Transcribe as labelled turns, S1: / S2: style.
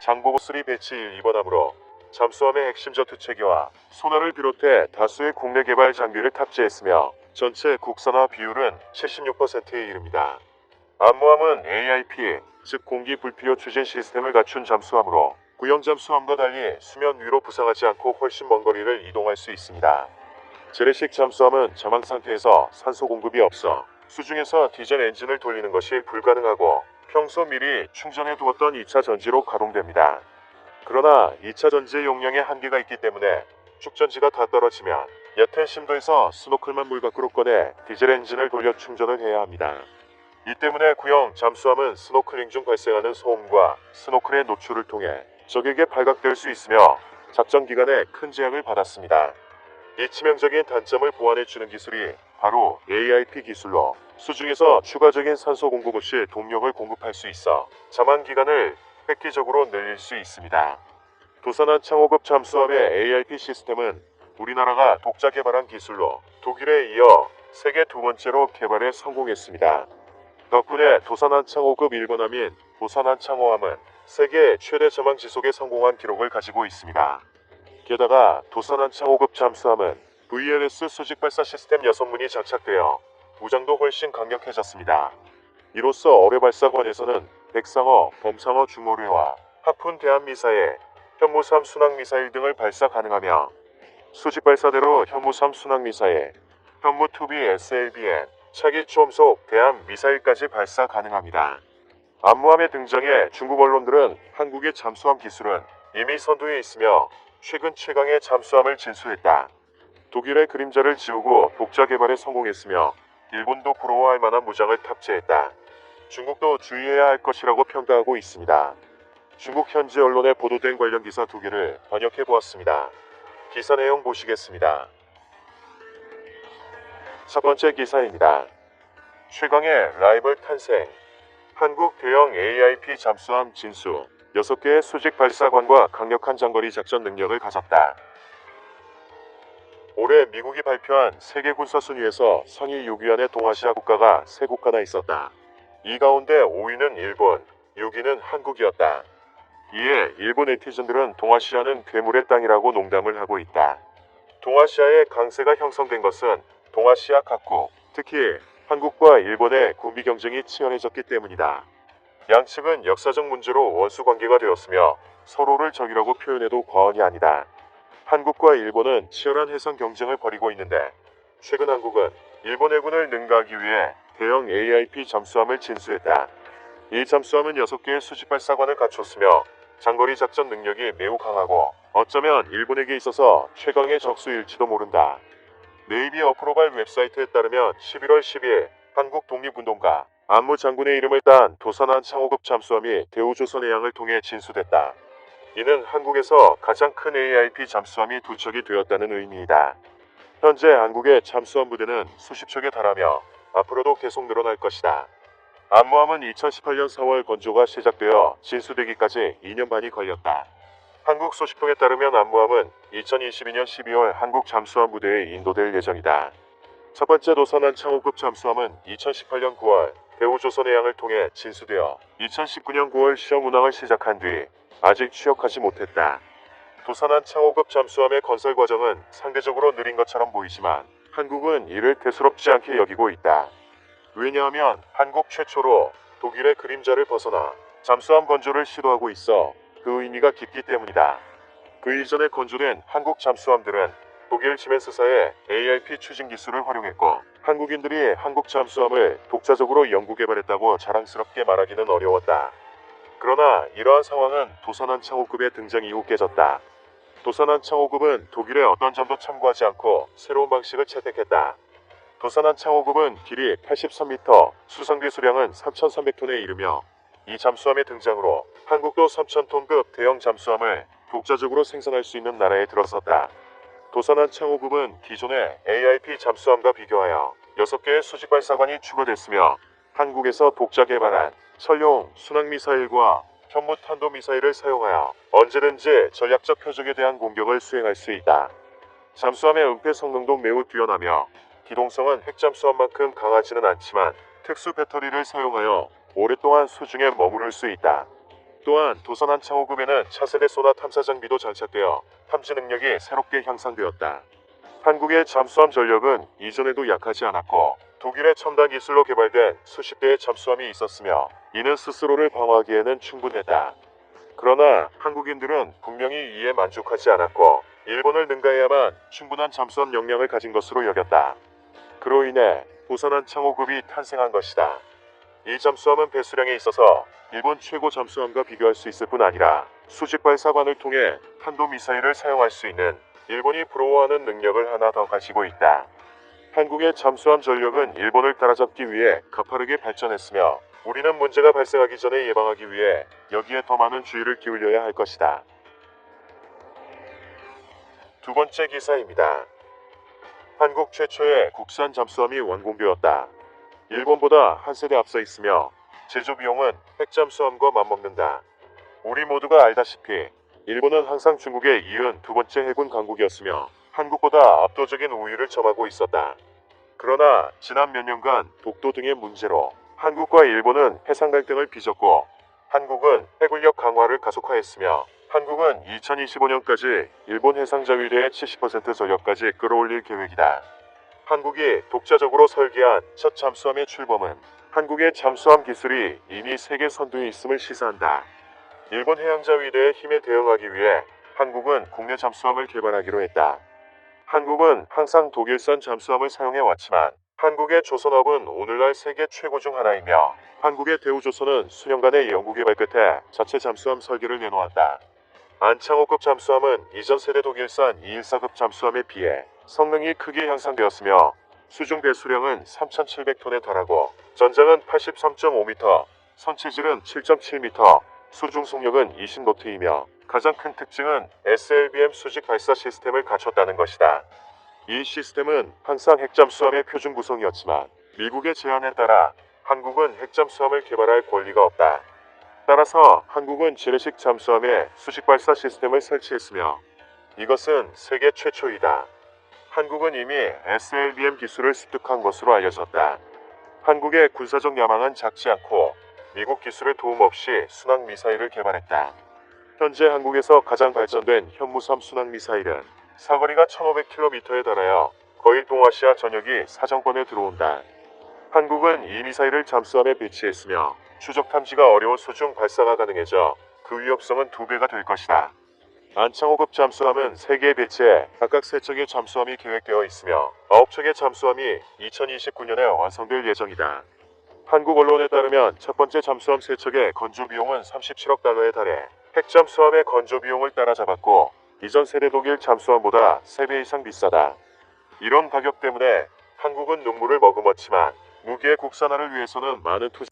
S1: 장보고 3 배치 1, 2번함으로 잠수함의 핵심 전투 체계와 소나를 비롯해 다수의 국내 개발 장비를 탑재했으며 전체 국산화 비율은 76%에 이릅니다. 암모함은 AIP, 즉 공기 불필요 추진 시스템을 갖춘 잠수함으로 구형 잠수함과 달리 수면 위로 부상하지 않고 훨씬 먼 거리를 이동할 수 있습니다. 재래식 잠수함은 잠항 상태에서 산소 공급이 없어 수중에서 디젤 엔진을 돌리는 것이 불가능하고 평소 미리 충전해 두었던 2차 전지로 가동됩니다. 그러나 2차 전지의 용량에 한계가 있기 때문에 축전지가 다 떨어지면 얕은 심도에서 스노클만 물 밖으로 꺼내 디젤 엔진을 돌려 충전을 해야 합니다. 이 때문에 구형 잠수함은 스노클링 중 발생하는 소음과 스노클의 노출을 통해 적에게 발각될 수 있으며 작전 기간에 큰 제약을 받았습니다. 이 치명적인 단점을 보완해 주는 기술이 바로 AIP 기술로 수중에서 추가적인 산소 공급 없이 동력을 공급할 수 있어 잠안 기간을 획기적으로 늘릴 수 있습니다. 도산한 창호급 잠수함의 AIP 시스템은 우리나라가 독자 개발한 기술로 독일에 이어 세계 두 번째로 개발에 성공했습니다. 덕분에 도산한 창호급 1번함인 도산한 창호함은 세계 최대 저망 지속에 성공한 기록을 가지고 있습니다. 게다가 도산한 창호급 잠수함은 VLS 수직 발사 시스템 6문이 장착되어 무장도 훨씬 강력해졌습니다. 이로써 어뢰 발사관에서는 백상어, 범상어 중어뢰와 하푼 대한 미사일, 현무삼 순항 미사일 등을 발사 가능하며 수직 발사대로 현무삼 순항 미사일, 현무 2B SLBN, 차기 초음속 대한 미사일까지 발사 가능합니다. 암무함의 등장에 중국 언론들은 한국의 잠수함 기술은 이미 선두에 있으며 최근 최강의 잠수함을 진수했다. 독일의 그림자를 지우고 독자 개발에 성공했으며 일본도 부러워할 만한 무장을 탑재했다. 중국도 주의해야 할 것이라고 평가하고 있습니다. 중국 현지 언론에 보도된 관련 기사 두 개를 번역해 보았습니다. 기사 내용 보시겠습니다. 첫 번째 기사입니다. 최강의 라이벌 탄생. 한국 대형 AIP 잠수함 진수. 6개의 수직 발사관과 강력한 장거리 작전 능력을 가졌다. 올해 미국이 발표한 세계 군사 순위에서 상위 6위 안에 동아시아 국가가 3국가나 있었다. 이 가운데 5위는 일본, 6위는 한국이었다. 이에 일본 네티즌들은 동아시아는 괴물의 땅이라고 농담을 하고 있다. 동아시아의 강세가 형성된 것은 동아시아 각국, 특히 한국과 일본의 군비 경쟁이 치열해졌기 때문이다. 양측은 역사적 문제로 원수 관계가 되었으며 서로를 적이라고 표현해도 과언이 아니다. 한국과 일본은 치열한 해상 경쟁을 벌이고 있는데 최근 한국은 일본 해군을 능가하기 위해 대형 AIP 잠수함을 진수했다. 이 잠수함은 6개의 수직 발사관을 갖췄으며 장거리 작전 능력이 매우 강하고 어쩌면 일본에게 있어서 최강의 적수일지도 모른다. 네이비 어프로발 웹사이트에 따르면 11월 10일 한국 독립운동가 안무 장군의 이름을 딴 도산한 창호급 잠수함이 대우조선해양을 통해 진수됐다. 이는 한국에서 가장 큰 AIP 잠수함이 두 척이 되었다는 의미이다. 현재 한국의 잠수함 부대는 수십 척에 달하며 앞으로도 계속 늘어날 것이다. 안무함은 2018년 4월 건조가 시작되어 진수되기까지 2년 반이 걸렸다. 한국 소식통에 따르면 안무함은 2022년 12월 한국 잠수함 부대에 인도될 예정이다. 첫 번째 도산한 창호급 잠수함은 2018년 9월 대우조선해양을 통해 진수되어 2019년 9월 시험 운항을 시작한 뒤 아직 취역하지 못했다. 도산한 창호급 잠수함의 건설 과정은 상대적으로 느린 것처럼 보이지만 한국은 이를 대수롭지 않게 여기고 있다. 왜냐하면 한국 최초로 독일의 그림자를 벗어나 잠수함 건조를 시도하고 있어 그 의미가 깊기 때문이다. 그 이전에 건조된 한국 잠수함들은 독일 시멘스사의 ARP 추진 기술을 활용했고 한국인들이 한국 잠수함을 독자적으로 연구 개발했다고 자랑스럽게 말하기는 어려웠다. 그러나 이러한 상황은 도산한 창호급의 등장 이후 깨졌다. 도산한 창호급은 독일의 어떤 점도 참고하지 않고 새로운 방식을 채택했다. 도산한 창호급은 길이 83m, 수상비 수량은 3,300톤에 이르며 이 잠수함의 등장으로 한국도 3,000톤급 대형 잠수함을 독자적으로 생산할 수 있는 나라에 들어섰다. 도산한 창호급은 기존의 AIP 잠수함과 비교하여 6개의 수직 발사관이 추가됐으며 한국에서 독자 개발한 설용 순항미사일과 현무 탄도미사일을 사용하여 언제든지 전략적 표적에 대한 공격을 수행할 수 있다. 잠수함의 은폐 성능도 매우 뛰어나며 기동성은 핵잠수함만큼 강하지는 않지만 특수 배터리를 사용하여 오랫동안 수중에 머무를 수 있다. 또한 도선 한 창호급에는 차세대 소나 탐사 장비도 장착되어 탐지 능력이 새롭게 향상되었다. 한국의 잠수함 전력은 이전에도 약하지 않았고 독일의 첨단 기술로 개발된 수십 대의 잠수함이 있었으며 이는 스스로를 방어하기에는 충분했다. 그러나 한국인들은 분명히 이에 만족하지 않았고 일본을 능가해야만 충분한 잠수함 역량을 가진 것으로 여겼다. 그로 인해 도선한 창호급이 탄생한 것이다. 이 잠수함은 배수량에 있어서 일본 최고 잠수함과 비교할 수 있을 뿐 아니라 수직 발사관을 통해 탄도 미사일을 사용할 수 있는 일본이 부러워하는 능력을 하나 더 가지고 있다. 한국의 잠수함 전력은 일본을 따라잡기 위해 가파르게 발전했으며 우리는 문제가 발생하기 전에 예방하기 위해 여기에 더 많은 주의를 기울여야 할 것이다. 두 번째 기사입니다. 한국 최초의 국산 잠수함이 완공되었다. 일본보다 한 세대 앞서 있으며 제조 비용은 핵잠 수함과 맞먹는다. 우리 모두가 알다시피 일본은 항상 중국에 이은 두 번째 해군 강국이었으며 한국보다 압도적인 우위를 점하고 있었다. 그러나 지난 몇 년간 독도 등의 문제로 한국과 일본은 해상 갈등을 빚었고 한국은 해군력 강화를 가속화했으며 한국은 2025년까지 일본 해상 자위대의 70% 전력까지 끌어올릴 계획이다. 한국이 독자적으로 설계한 첫 잠수함의 출범은 한국의 잠수함 기술이 이미 세계 선두에 있음을 시사한다. 일본 해양자 위대의 힘에 대응하기 위해 한국은 국내 잠수함을 개발하기로 했다. 한국은 항상 독일산 잠수함을 사용해 왔지만 한국의 조선업은 오늘날 세계 최고 중 하나이며 한국의 대우조선은 수년간의 연구 개발 끝에 자체 잠수함 설계를 내놓았다. 안창호급 잠수함은 이전 세대 독일산 214급 잠수함에 비해 성능이 크게 향상되었으며 수중 배수량은 3,700톤에 달하고 전장은 83.5m, 선체질은 7.7m, 수중 속력은 20노트이며 가장 큰 특징은 SLBM 수직 발사 시스템을 갖췄다는 것이다. 이 시스템은 항상 핵잠 수함의 표준 구성이었지만 미국의 제안에 따라 한국은 핵잠 수함을 개발할 권리가 없다. 따라서 한국은 재래식 잠수함에 수직 발사 시스템을 설치했으며 이것은 세계 최초이다. 한국은 이미 SLBM 기술을 습득한 것으로 알려졌다. 한국의 군사적 야망은 작지 않고 미국 기술의 도움 없이 순항 미사일을 개발했다. 현재 한국에서 가장 발전된 현무삼 순항 미사일은 사거리가 1500km에 달하여 거의 동아시아 전역이 사정권에 들어온다. 한국은 이 미사일을 잠수함에 배치했으며 추적 탐지가 어려운 수중 발사가 가능해져 그 위협성은 두 배가 될 것이다. 안창호급 잠수함은 3개의 배치에 각각 3척의 잠수함이 계획되어 있으며 9척의 잠수함이 2029년에 완성될 예정이다. 한국 언론에 따르면 첫 번째 잠수함 3척의 건조 비용은 37억 달러에 달해 핵잠수함의 건조 비용을 따라잡았고 이전 세대 독일 잠수함보다 3배 이상 비싸다. 이런 가격 때문에 한국은 눈물을 머금었지만 무기의 국산화를 위해서는 많은 투자